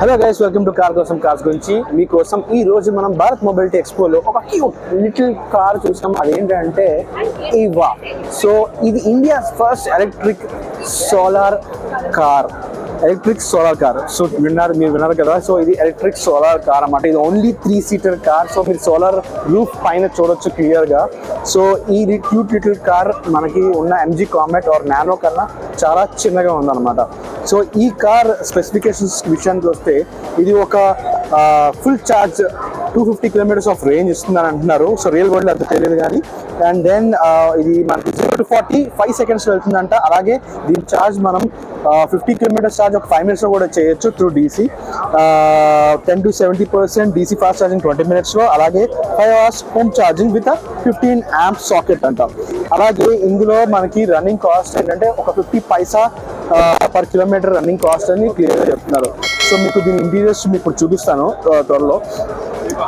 Hello guys welcome to car కోసం cars గురించి. మీకోసం ఈ రోజు మనం భారత్ మొబిలిటీ ఎక్స్పోలో ఒక క్యూట్ లిటిల్ కార్ చూసాం అదేంటంటే ఇవా. సో ఇది India first electric solar car. Electric solar car. So విన్నారు మీరు విన్నారు కదా. సో ఇది ఎలక్ట్రిక్ సోలార్ కార్ అనమాట ఇది only three seater car so మీరు సోలార్ రూఫ్ పైన చూడొచ్చు క్లియర్గా. సో ఈ క్యూట్ లిటిల్ కార్ మనకి ఉన్న ఎంజీ కామెట్ ఆర్ నానో కన్నా చాలా చిన్నగా ఉందన్నమాట. సో ఈ కార్ స్పెసిఫికేషన్స్ విషయానికి వస్తే ఇది ఒక full charge two fifty kilometres of range ఇస్తుందని అంటున్నారు. సో రియల్ వరల్డ్ అంత తెలియదు కానీ. అండ్ దెన్ ఇది మనకి zero to forty five seconds వెళ్తుందంట. అలాగే దీని ఛార్జ్ మనం ఫిఫ్టీ కిలోమీటర్స్ ఛార్జ్ ఒక ఫైవ్ మినిట్స్లో కూడా చేయొచ్చు through DC ten to seventy percent DC fast charging twenty మినిట్స్లో అలాగే five hours home charging with fifteen amp socket అంట. అలాగే ఇందులో మనకి రన్నింగ్ కాస్ట్ ఏంటంటే ఒక fifty paisa per kilometre running cost అని క్లియర్గా చెప్తున్నారు. సో మీకు దీని ఇంటీరియర్స్ మీకు ఇప్పుడు చూపిస్తాను త్వరలో.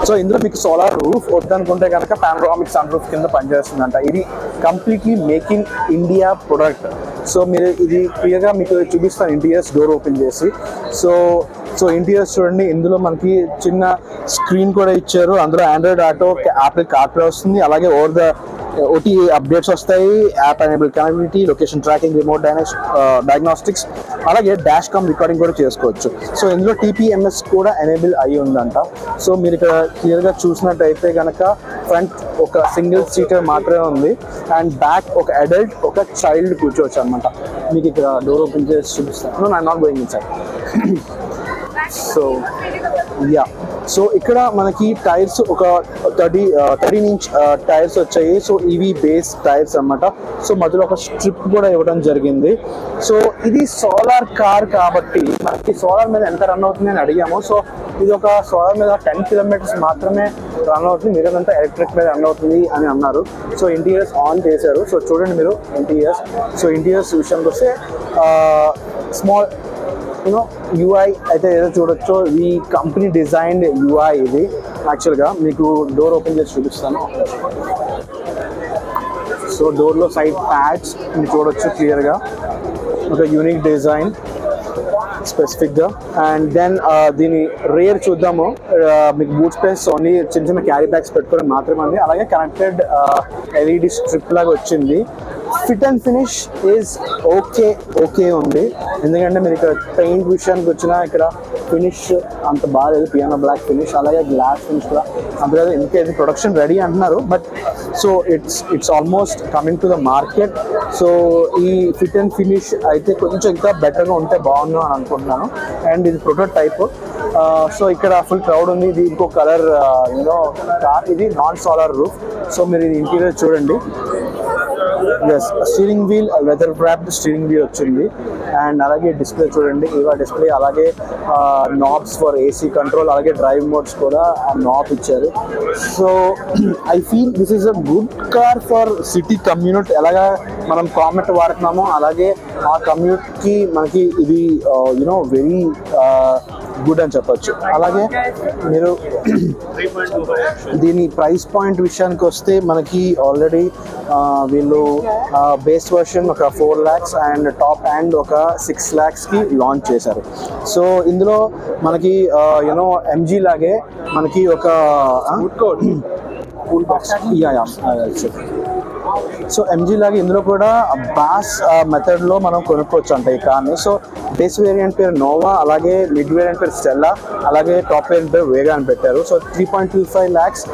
సో ఇందులో మీకు సోలార్ రూఫ్ వద్దనుకుంటే కనుక పానరామిక్ సన్ రూఫ్ కింద పనిచేస్తుందంట. ఇది completely make in India product so మీరు ఇది క్లియర్గా మీకు చూపిస్తాను ఇంటీరియర్స్ డోర్ ఓపెన్ చేసి. సో సో ఇంటీరియర్స్ చూడండి ఇందులో మనకి చిన్న స్క్రీన్ కూడా ఇచ్చారు. అందులో ఆండ్రాయిడ్ ఆటో యాపిల్ కార్ప్లే వస్తుంది. అలాగే ఓవర్ ద ఓటీ అప్డేట్స్ వస్తాయి app enable connectivity location tracking remote diagnostics అలాగే డాష్ కామ్ రికార్డింగ్ కూడా చేసుకోవచ్చు. సో ఇందులో టీపీఎంఎస్ కూడా ఎనేబుల్ అయి ఉందంట. సో మీరు ఇక్కడ క్లియర్గా చూసినట్టయితే కనుక ఫ్రంట్ ఒక సింగిల్ సీటర్ మాత్రమే ఉంది. అండ్ బ్యాక్ ఒక అడల్ట్ ఒక చైల్డ్ కూర్చోవచ్చు అనమాట మీకు ఇక్కడ డోర్ ఓపెన్ చేసి చూపిస్తాను. I not going inside so ya so ఇక్కడ మనకి టైర్స్ ఒక థర్టీ థర్టీన్ ఇంచ్ టైర్స్ వచ్చాయి. సో ఇవి బేస్ టైర్స్ అన్నమాట. సో మధ్యలో ఒక స్ట్రిప్ కూడా ఇవ్వడం జరిగింది. సో ఇది సోలార్ కార్ కాబట్టి మనకి సోలార్ మీద ఎంత రన్ అవుతుంది అని అడిగాము. సో ఇది ఒక సోలార్ మీద టెన్ కిలోమీటర్స్ మాత్రమే రన్ అవుతుంది. మిగతాదంతా ఎలక్ట్రిక్ మీద రన్ అవుతుంది అని అన్నారు. సో ఇంటీరియర్స్ ఆన్ చేశారు. సో చూడండి మీరు ఇంటీరియర్స్. సో ఇంటీరియర్స్ విషయానికి వస్తే స్మాల్ యూనో యూఐ అయితే ఏదో చూడొచ్చో ఈ కంపెనీ డిజైన్డ్ యూఐ ఇది. యాక్చువల్గా మీకు డోర్ ఓపెన్ చేసి చూపిస్తాను. సో డోర్లో సైడ్ ప్యాడ్స్ మీరు చూడొచ్చు క్లియర్గా ఒక యూనిక్ డిజైన్ స్పెసిఫిక్గా అండ్ దెన్ దీని రేర్ చూద్దాము. Uh, మీకు బూట్ స్పేస్ ఓన్లీ చిన్న చిన్న క్యారీ బ్యాగ్స్ పెట్టుకోవడం మాత్రమే ఉంది. అలాగే కనెక్టెడ్ ఎల్ఈడి స్ట్రిప్ లాగా వచ్చింది. Fit and finish is okay okay ఉంది ఎందుకంటే మీరు ఇక్కడ పెయింట్ విషయానికి వచ్చినా ఇక్కడ ఫినిష్ అంత బాగాలేదు పియానో బ్లాక్ ఫినిష్ అలాగే గ్లాస్ ఫినిష్ కూడా అంత లేదు. ఇంకే ప్రొడక్షన్ రెడీ అంటున్నారు but so it's it's almost coming to the market so ఈ ఫిట్ అండ్ ఫినిష్ అయితే కొంచెం ఇంకా బెటర్గా ఉంటే బాగుండు అని అనుకుంటున్నాను. అండ్ ఇది ప్రొటోటైప్ సో uh, ఇక్కడ ఫుల్ క్రౌడ్ ఉంది. ఇది ఇంకో కలర్ యూనో uh, ఇది నాన్ సోలార్ రూఫ్ సో మీరు ఇది ఇంటీరియర్ చూడండి. Yes steering wheel leather wrapped steering wheel వచ్చింది. అండ్ అలాగే డిస్ప్లే చూడండి ఇవా డిస్ప్లే అలాగే నాబ్స్ ఫర్ ఏసీ కంట్రోల్ అలాగే డ్రైవ్ మోడ్స్ కూడా నాబ్ ఇచ్చారు. So I feel this is a good car for city commute ఎలాగా మనం కామెట్ వాడుతున్నామో అలాగే ఆ కమ్యూనిట్కి మనకి ఇది యునో వెరీ గుడ్ అని చెప్పొచ్చు. అలాగే మీరు దీని ప్రైస్ పాయింట్ విషయానికి వస్తే మనకి ఆల్రెడీ వీళ్ళు బేస్ వర్షన్ ఒక four lakhs and top and ఒక సిక్స్ ల్యాక్స్కి లాంచ్ చేశారు. సో ఇందులో మనకి యూనో ఎంజీ లాగే మనకి ఒక cool box ya ya so MG లాగా ఇందులో కూడా బాస్ మెథడ్లో మనం కొనుక్కోవచ్చు అంట ఈ కార్ని సో బేస్ వేరియంట్ పేరు నోవా అలాగే మిడ్ వేరియంట్ పేరు స్టెల్లా అలాగే టాప్ వేరియంట్ పేరు వేగా అని పెట్టారు. So three point two five lakhs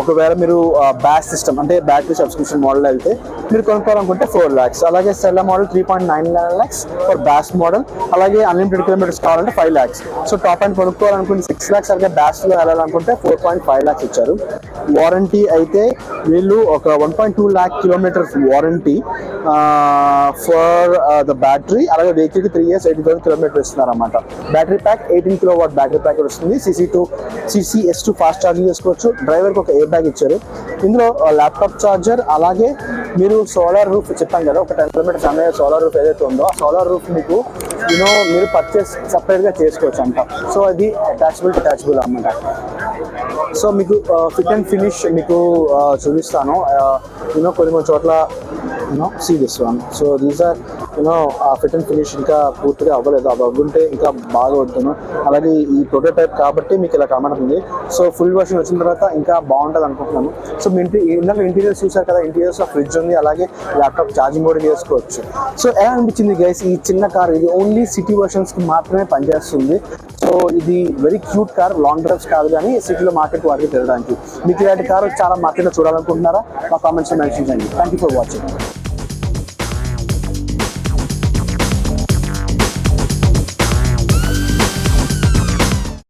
ఒకవేళ మీరు బ్యాస్ సిస్టమ్ అంటే బ్యాటరీ సబ్స్క్రిప్షన్ మోడల్ అయితే మీరు కొనుక్కోవాలనుకుంటే ఫోర్ ల్యాక్స్ అలాగే సెల్ల model three point nine lakhs for base model అలాగే అన్లిమిటెడ్ కిలోమీటర్స్ కావాలంటే five lakhs so top and కొనుక్కోవాలనుకుంటే six lakhs అలాగే బ్యాస్లో వెళ్ళాలనుకుంటే ఫోర్ పాయింట్ ఫైవ్ ల్యాక్స్ ఇచ్చారు. వారంటీ అయితే వీళ్ళు ఒక one point two lakh kilometres warranty for the battery అలాగే వెహికల్కి three years eighty thousand kilometre ఇస్తున్నారు అనమాట battery pack eighteen kilowatt battery pack వస్తుంది. CC two CCS two fast charging చేసుకోవచ్చు. డ్రైవర్కి ఒక ఎయిర్ బ్యాగ్ ఇచ్చారు? ఇందులో ల్యాప్టాప్ ఛార్జర్ అలాగే మీరు సోలార్ రూఫ్ చెప్పాం కదా ఒక టెన్ కిలోమీటర్స్ అనే సోలార్ రూఫ్ ఏదైతే ఉందో ఆ సోలార్ రూఫ్ మీకు యూనో మీరు పర్చేస్ సపరేట్గా చేసుకోవచ్చు అంట. సో అది అటాచబుల్ అటాచబుల్ అనమాట సో మీకు ఫిట్ అండ్ ఫినిష్ మీకు చూపిస్తాను. యూనో కొన్ని కొన్ని చోట్ల you know see this one so these are you know ఆ ఫిట్ అండ్ ఫినిష్ ఇంకా పూర్తిగా అవ్వలేదు. అవి అవ్వుంటే ఇంకా బాగా వద్దును. అలాగే ఈ ప్రోటోటైప్ కాబట్టి మీకు ఇలా కనబడుతుంది సో ఫుల్ వర్షన్ వచ్చిన తర్వాత ఇంకా బాగుంటుంది అనుకుంటున్నాను. సో మీ ఇంటి ఇందాక ఇంటీరియర్స్ చూసారు కదా ఇంటీరియర్స్ ఫ్రిడ్జ్ ఉంది. అలాగే ల్యాప్టాప్ ఛార్జింగ్ కూడా చేసుకోవచ్చు సో ఎలా అనిపించింది గైస్ ఈ చిన్న కార్ ఇది ఓన్లీ సిటీ వర్షన్స్కి మాత్రమే పనిచేస్తుంది. సో ఇది very cute car long drives కాదు కానీ సిటీలో మార్కెట్ వారికి తిరగడానికి మీకు ఇలాంటి కారు చాలా మార్కెట్లో చూడాలనుకుంటున్నారా? మా కామెంట్స్ మెన్షన్ చేయండి. Thank you for watching